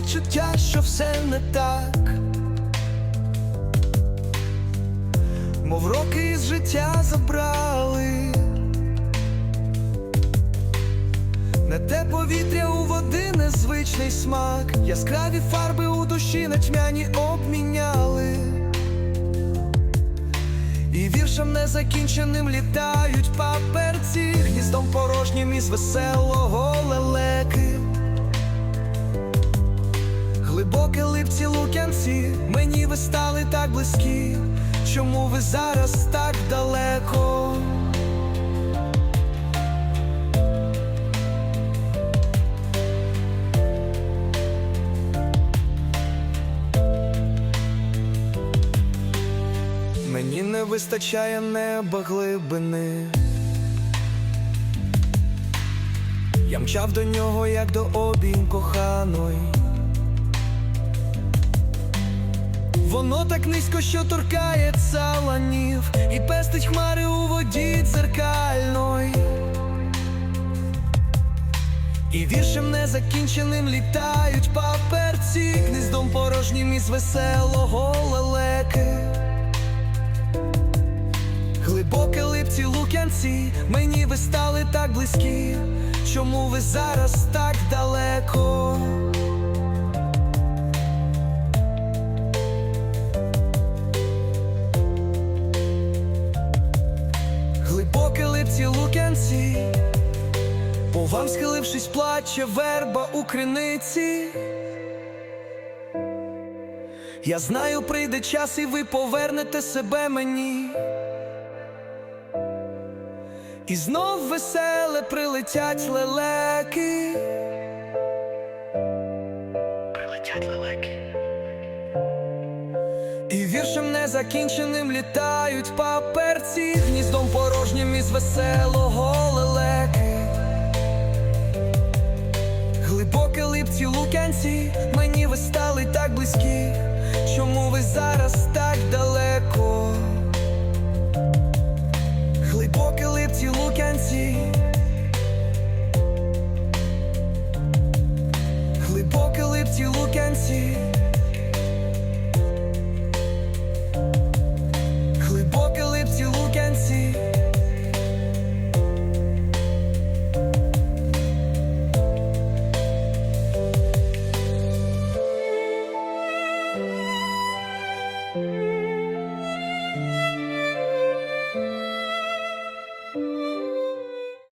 відчуття, що все не так. Мов роки із життя забрали. Не те повітря у води незвичний смак, яскраві фарби у душі на тьмяні обміняли. І віршем незакінченим літають паперці, гніздом порожнім із веселого лелеки. Глибоке липці лук'янці, мені ви стали так близькі, чому ви зараз так далеко? Мені не вистачає неба глибини. Я мчав до нього, як до обійм коханої. Воно так низько, що торкається ланів, і пестить хмари у воді дзеркальної. І віршем незакінченим літають паперці, гніздом порожнім із веселого лелеки. Глибоке липці лук'янці, мені ви стали так близькі, чому ви зараз так далеко? Вам схилившись, плаче верба у криниці. Я знаю, прийде час, і ви повернете себе мені. І знов веселе прилетять лелеки. Прилетять лелеки. І віршем незакінченим літають паперці, гніздом порожнім із веселого лук'янці, мені ви стали так близькі, чому ви зараз